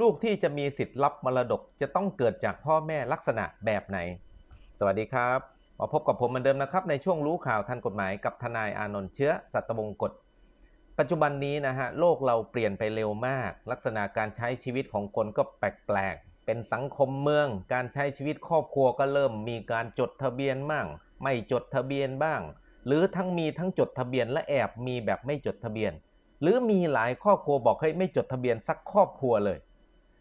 ลูกที่จะมีสิทธิ์รับมรดกจะต้องเกิดจากพ่อแม่ลักษณะแบบไหน สวัสดีครับ มาพบกับผมเหมือนเดิมนะครับ ในช่วงรู้ข่าวทันกฎหมายกับทนายอานนท์เชื้อสัตบงกฎ ปัจจุบันนี้นะฮะโลกเราเปลี่ยนไปเร็วมาก ลักษณะการใช้ชีวิตของคนก็แปลกๆ เป็นสังคมเมือง การใช้ชีวิตครอบครัวก็เริ่มมีการจดทะเบียนบ้าง ไม่จดทะเบียนบ้าง หรือทั้งมีทั้งจดทะเบียนและแอบมีแบบไม่จดทะเบียน หรือมีหลายครอบครัวบอกให้ไม่จดทะเบียนสักครอบครัวเลย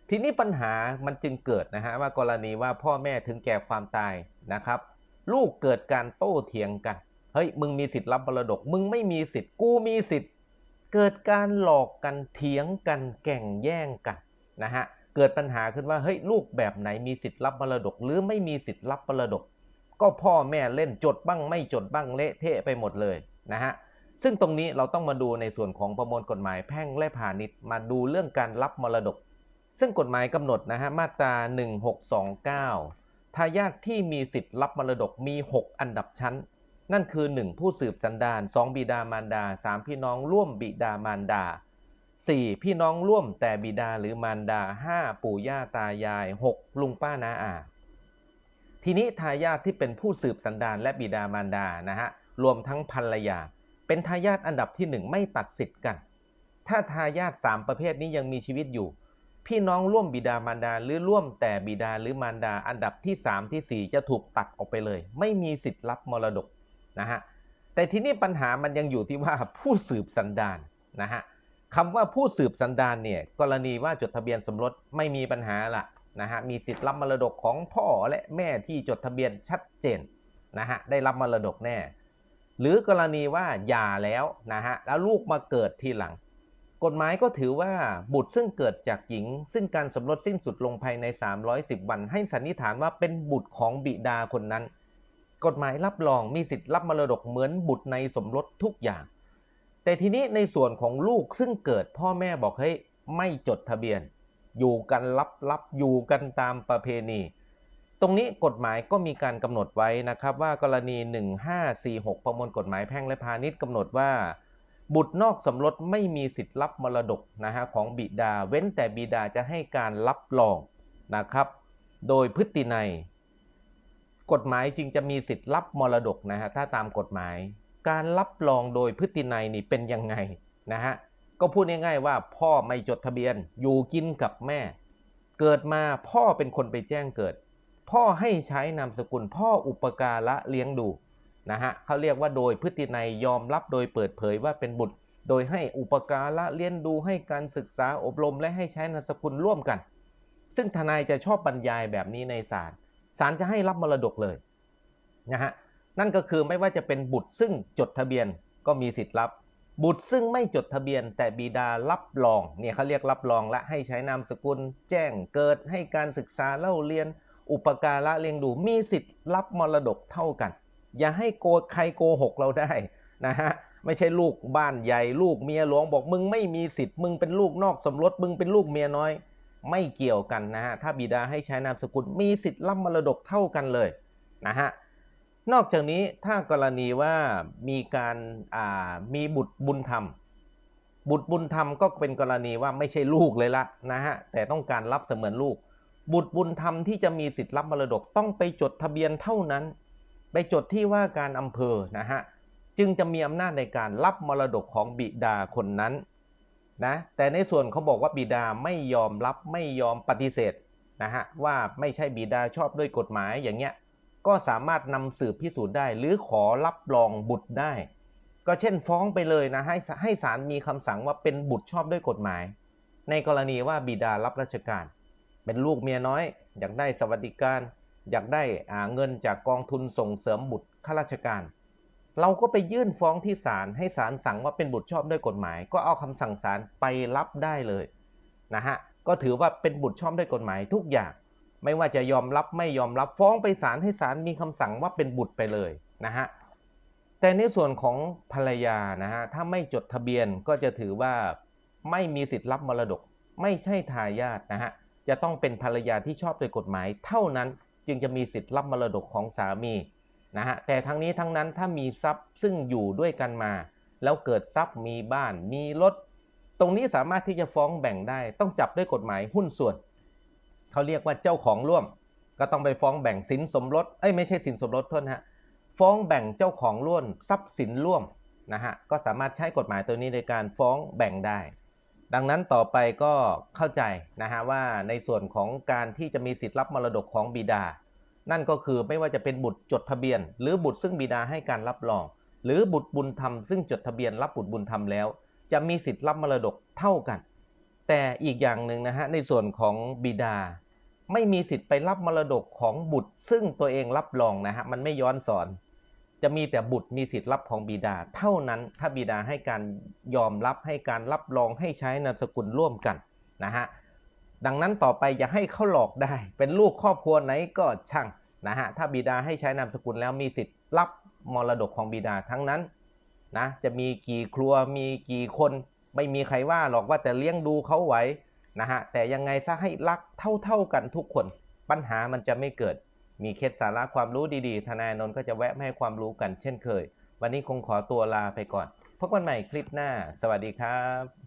ทีนี้ปัญหามันจึงเกิดนะฮะว่ากรณีว่าพ่อแม่ถึงแก่ความตายนะครับ ลูกเกิดการโต้เถียงกัน เฮ้ยมึงมีสิทธิ์รับมรดก มึงไม่มีสิทธิ์กูมีสิทธิ์ เกิดการหลอกกันเถียงกันแก่งแย่งกันนะฮะเกิดปัญหาขึ้นว่าเฮ้ยลูกแบบไหนมีสิทธิ์รับมรดก หรือไม่มีสิทธิ์รับมรดก ก็พ่อแม่เล่นจดบ้างไม่จดบ้างเละเทะไปหมดเลยนะฮะซึ่งตรงนี้เราต้องมาดูในส่วนของประมวลกฎหมายแพ่งและพาณิชย์มาดูเรื่องการรับมรดก ซึ่งกฎหมายกำหนดนะฮะมาตรา 1629 ทายาทที่มีสิทธิ์รับมรดกมี 6 อันดับชั้น นั่นคือ 1 ผู้สืบสันดาน 2 บิดามารดา 3 พี่น้องร่วมบิดามารดา 4 พี่น้องร่วมแต่บิดาหรือมารดา 5 ปู่ย่าตายาย 6 ลุงป้านาอา ทีนี้ทายาทที่เป็นผู้สืบสันดานและบิดามารดานะฮะรวมทั้งภรรยา เป็นทายาทอันดับที่ 1 ไม่ตัดสิทธิ์กัน ถ้าทายาท3ประเภทนี้ยังมีชีวิตอยู่ พี่น้องร่วมบิดามารดาหรือร่วมแต่บิดาหรือมารดาอันดับที่ 3 ที่ 4 จะถูกตัดออกไปเลย ไม่มีสิทธิ์รับมรดกนะฮะแต่ทีนี้ปัญหามันยังอยู่ที่ว่าผู้สืบสันดานนะฮะคำว่าผู้สืบสันดานเนี่ยกรณีว่าจดทะเบียนสมรสไม่มีปัญหาละนะฮะมีสิทธิ์รับมรดกของพ่อและแม่ที่จดทะเบียนชัดเจนนะฮะได้รับมรดกแน่ หรือกรณีว่าหย่าแล้วนะฮะแล้วลูกมาเกิดทีหลัง กฎหมายก็ถือว่าบุตรซึ่งเกิดจากหญิง ซึ่งการสมรสสิ้นสุดลงภายใน 310 วัน ให้สันนิษฐานว่าเป็นบุตรของบิดาคนนั้น กฎหมายรับรองมีสิทธิ์รับมรดกเหมือนบุตรในสมรสทุกอย่าง แต่ทีนี้ในส่วนของลูกซึ่งเกิดพ่อแม่บอกเฮ้ยไม่จดทะเบียน อยู่กันลับๆอยู่กันตามประเพณี ตรงนี้กฎหมายก็มีการกำหนดไว้นะครับว่ากรณี 1546 ประมวลกฎหมายแพ่งและพาณิชย์กำหนดว่า บุตรนอกสมรสไม่มีสิทธิ์รับมรดกนะฮะของบิดา เว้นแต่บิดาจะให้การรับรองนะครับ โดยพฤตินัย กฎหมายจึงจะมีสิทธิ์รับมรดกนะฮะถ้าตามกฎหมาย การรับรองโดยพฤตินัยนี่เป็นยังไงนะฮะก็พูดง่ายๆว่าพ่อไม่จดทะเบียนอยู่กินกับแม่ เกิดมาพ่อเป็นคนไปแจ้งเกิด พ่อให้ใช้นามสกุลพ่ออุปการะเลี้ยงดู นะฮะเขาเรียกว่าโดยพฤตินัยยอมรับโดยเปิดเผยว่าเป็นบุตร โดยให้อุปการะเลี้ยงดูให้การศึกษาอบรมและให้ใช้นามสกุลร่วมกัน ซึ่งทนายจะชอบบรรยายแบบนี้ในศาลศาลจะให้รับมรดกเลยนะฮะนั่นก็คือไม่ว่าจะเป็นบุตรซึ่งจดทะเบียนก็มีสิทธิ์รับ บุตรซึ่งไม่จดทะเบียน แต่บิดารับรองเนี่ยเขาเรียกรับรองและให้ใช้นามสกุล แจ้งเกิดให้การศึกษาเล่าเรียน อุปการะเลี้ยงดูมีสิทธิ์รับมรดกเท่ากัน อย่าให้โกใครโกหกเราได้นะฮะไม่ใช่ลูกบ้านใหญ่ลูกเมียหลวงบอกมึงไม่มีสิทธิ์มึงเป็นลูกนอกสมรสมึงเป็นลูกเมียน้อย ไม่เกี่ยวกันนะฮะถ้าบิดาให้ใช้นามสกุลมีสิทธิ์รับมรดกเท่ากันเลยนะฮะนอกจากนี้ถ้ากรณีว่ามีการมีบุตรบุญธรรม บุตรบุญธรรมก็เป็นกรณีว่าไม่ใช่ลูกเลยละนะฮะแต่ต้องการรับเสมือนลูก บุตรบุญธรรมที่จะมีสิทธิ์รับมรดกต้องไปจดทะเบียนเท่านั้น ไปจดที่ว่าการอำเภอนะฮะจึงจะมีอำนาจในการรับมรดกของบิดาคนนั้นนะแต่ในส่วนเขาบอกว่าบิดาไม่ยอมรับไม่ยอมปฏิเสธนะฮะว่าไม่ใช่บิดาชอบด้วยกฎหมายอย่างเงี้ยก็สามารถนำสืบพิสูจน์ได้ หรือขอรับรองบุตรได้ ก็เช่นฟ้องไปเลยนะให้ให้ศาลมีคำสั่งว่าเป็นบุตรชอบด้วยกฎหมาย ในกรณีว่าบิดารับราชการ เป็นลูกเมียน้อย อยากได้สวัสดิการ อยากได้เงินจากกองทุนส่งเสริมบุตรข้าราชการ เราก็ไปยื่นฟ้องที่ศาลให้ศาลสั่งว่าเป็นบุตรชอบด้วยกฎหมาย ก็เอาคำสั่งศาลไปรับได้เลยนะฮะก็ถือว่าเป็นบุตรชอบด้วยกฎหมายทุกอย่าง ไม่ว่าจะยอมรับไม่ยอมรับฟ้องไปศาลให้ศาลมีคำสั่งว่าเป็นบุตรไปเลยนะฮะแต่ในส่วนของภรรยานะฮะถ้าไม่จดทะเบียนก็จะถือว่าไม่มีสิทธิ์รับมรดก ไม่ใช่ทายาทนะฮะจะต้องเป็นภรรยาที่ชอบโดยกฎหมายเท่านั้น จึงจะมีสิทธิ์รับมรดกของสามีนะฮะแต่ทั้งนี้ทั้งนั้นถ้ามีทรัพย์ซึ่งอยู่ด้วยกันมา แล้วเกิดทรัพย์มีบ้านมีรถตรงนี้สามารถที่จะฟ้องแบ่งได้ ต้องจับด้วยกฎหมายหุ้นส่วนเขาเรียกว่าเจ้าของร่วม ก็ต้องไปฟ้องแบ่งสินสมรสเอ้ยไม่ใช่สินสมรสโทษนฮะฟ้องแบ่งเจ้าของร่วมทรัพย์สินร่วมนะฮะก็สามารถใช้กฎหมายตัวนี้ในการฟ้องแบ่งได้ ดังนั้นต่อไปก็เข้าใจนะฮะว่าในส่วนของการที่จะมีสิทธิ์รับมรดกของบิดา นั่นก็คือไม่ว่าจะเป็นบุตรจดทะเบียน หรือบุตรซึ่งบิดาให้การรับรอง หรือบุตรบุญธรรมซึ่งจดทะเบียนรับบุตรบุญธรรมแล้ว จะมีสิทธิ์รับมรดกเท่ากัน แต่อีกอย่างหนึ่งนะฮะในส่วนของบิดา ไม่มีสิทธิ์ไปรับมรดกของบุตร ซึ่งตัวเองรับรองนะฮะมันไม่ย้อนสอน จะมีแต่บุตรมีสิทธิ์รับของบิดา เท่านั้นถ้าบิดาให้การยอมรับให้การรับรองให้ใช้นามสกุลร่วมกันนะฮะดังนั้นต่อไปอย่าให้เขาหลอกได้ เป็นลูกครอบครัวไหนก็ช่างนะฮะถ้าบิดาให้ใช้นามสกุลแล้วมีสิทธิ์รับมรดกของบิดาทั้งนั้นนะจะมีกี่ครัวมีกี่คนไม่มีใครว่าหรอกว่าแต่เลี้ยงดูเขาไว้นะฮะแต่ยังไงซะให้รักเท่าๆกันทุกคน ปัญหามันจะไม่เกิด มีเคล็ดสาระความรู้ดีๆ ทนายนนท์ก็จะแวะมาให้ความรู้กันเช่นเคย วันนี้คงขอตัวลาไปก่อน พบกันใหม่คลิปหน้า สวัสดีครับ